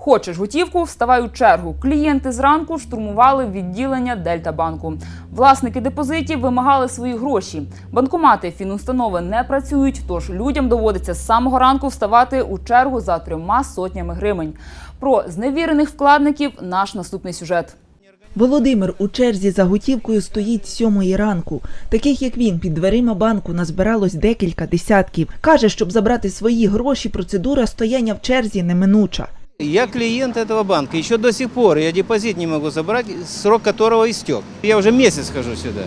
Хочеш готівку, вставай у чергу. Клієнти зранку штурмували відділення Дельтабанку. Власники депозитів вимагали свої гроші. Банкомати фінустанови не працюють, тож людям доводиться з самого ранку вставати у чергу за трьома сотнями гривень. Про зневірених вкладників наш наступний сюжет. Володимир у черзі за готівкою стоїть сьомої ранку. Таких як він під дверима банку назбиралось декілька десятків. Каже, щоб забрати свої гроші, процедура стояння в черзі неминуча. Я клиент этого банка. Еще до сих пор я депозит не могу забрать, срок которого истек. Я уже месяц хожу сюда.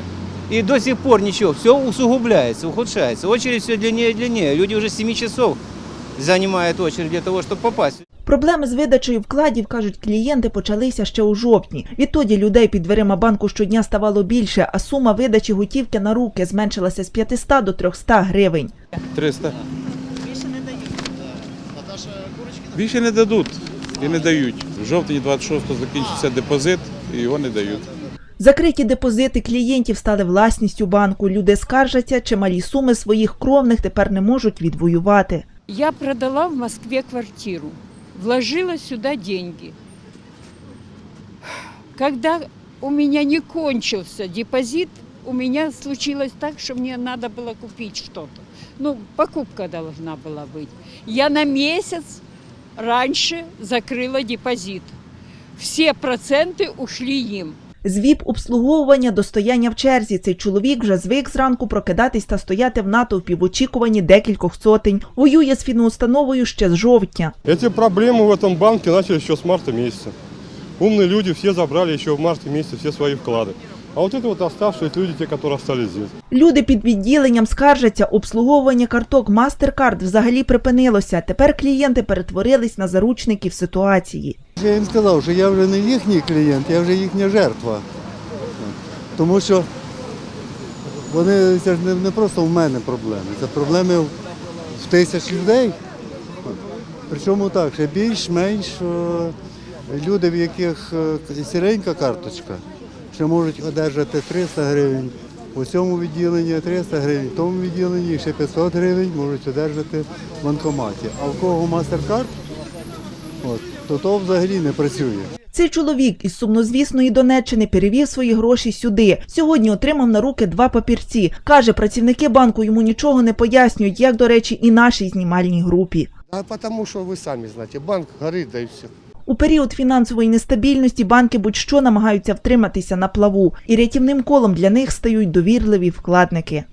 И до сих пор ничего. Все усугубляется, ухудшается. Очередь все длиннее и длиннее. Люди уже с 7 часов занимают очередь для того, чтобы попасть. Проблеми з видачею вкладів, кажуть клієнти, почалися ще у жовтні. Відтоді людей під дверима банку щодня ставало більше, а сума видачі готівки на руки зменшилася з 500 до 300 гривень. 300. Більше не дадуть і не дають. В жовтні 26-го закінчиться депозит і його не дають. Закриті депозити клієнтів стали власністю банку. Люди скаржаться, чималі суми своїх кровних тепер не можуть відвоювати. Я продала в Москве квартиру, вложила сюда деньги. Когда у меня не кончился депозит, у меня случилось так, что мне надо было купить что-то. Ну, покупка должна была быть. Я на месяц раньше закрыла депозит. Все проценты ушли им. З ВІП обслуговування до стояння в черзі цей чоловік вже звик зранку прокидатись та стояти в натовпі в очікуванні декількох сотень. Воює з фінустановою ще з жовтня. Эти проблемы в этом банке начались еще с марта месяца. Умные люди все забрали еще в марте месяце все свои вклады. А вот это вот оставшиеся люди, те, которые остались здесь. Люди під відділенням скаржаться, обслуговування карток MasterCard взагалі припинилося. Тепер клієнти перетворились на заручників ситуації. Я їм сказав, що я вже не їхній клієнт, я вже їхня жертва. Тому що вони це ж не, просто в мене проблеми, це проблеми в тисяч людей. Причому так, ще більш-менш е, люди, в яких е, сіренька карточка, ще можуть одержати 300 гривень. У цьому відділенні 300 гривень, в тому відділенні ще 500 гривень можуть одержати в банкоматі. А в кого MasterCard, от, то то взагалі не працює. Цей чоловік із сумнозвісної Донеччини перевів свої гроші сюди. Сьогодні отримав на руки два папірці. Каже, працівники банку йому нічого не пояснюють, як, до речі, і нашій знімальній групі. А потому что вы сами знаете, банк горит, да и все. У період фінансової нестабільності банки будь-що намагаються втриматися на плаву, і рятівним колом для них стають довірливі вкладники.